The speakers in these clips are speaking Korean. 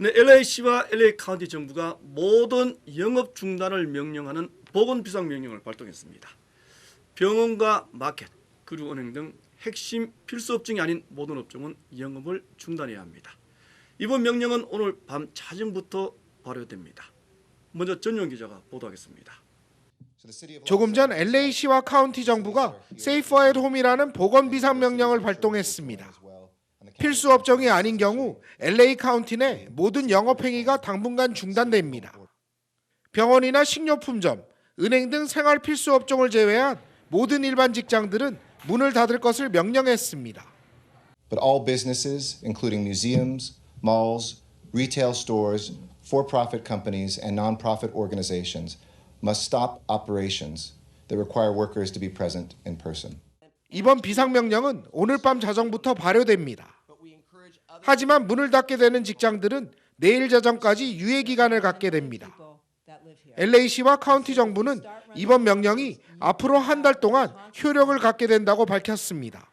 네, LA시와 LA 카운티 정부가 모든 영업 중단을 명령하는 보건 비상 명령을 발동했습니다. 병원과 마켓, 그리고 은행 등 핵심 필수 업종이 아닌 모든 업종은 영업을 중단해야 합니다. 이번 명령은 오늘 밤 자정부터 발효됩니다. 먼저 전용 기자가 보도하겠습니다. 조금 전 LA시와 카운티 정부가 세이프 앳 홈이라는 보건 비상 명령을 발동했습니다. 필수 업종이 아닌 경우 LA 카운티 내 모든 영업 행위가 당분간 중단됩니다. 병원이나 식료품점, 은행 등 생활 필수 업종을 제외한 모든 일반 직장들은 문을 닫을 것을 명령했습니다. But all businesses, including museums, malls, retail stores, for profit companies, and nonprofit organizations, must stop operations that require workers to be present in person. 이번 비상명령은 오늘 밤 자정부터 발효됩니다. 하지만 문을 닫게 되는 직장들은 내일 자정까지 유예 기간을 갖게 됩니다. LA시와 카운티 정부는 이번 명령이 앞으로 한 달 동안 효력을 갖게 된다고 밝혔습니다.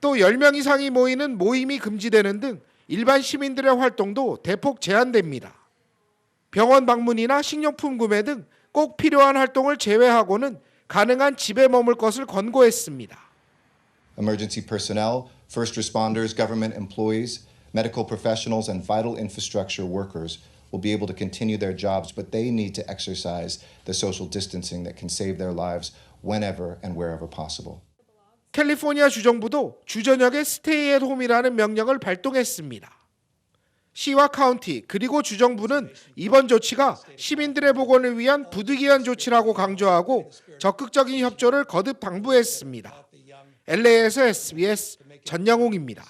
또 10명 이상이 모이는 모임이 금지되는 등 일반 시민들의 활동도 대폭 제한됩니다. 병원 방문이나 식료품 구매 등 꼭 필요한 활동을 제외하고는 가능한 집에 머물 것을 권고했습니다. Emergency personnel, first responders, government employees, medical professionals, and vital infrastructure workers will be able to continue their jobs, but they need to exercise the social distancing that can save their lives whenever and wherever possible. 캘리포니아 주정부도 주저녁에 스테이 앳 홈이라는 명령을 발동했습니다. 시와 카운티 그리고 주정부는 이번 조치가 시민들의 보건을 위한 부득이한 조치라고 강조하고 적극적인 협조를 거듭 당부했습니다. LA에서 SBS 전영웅입니다.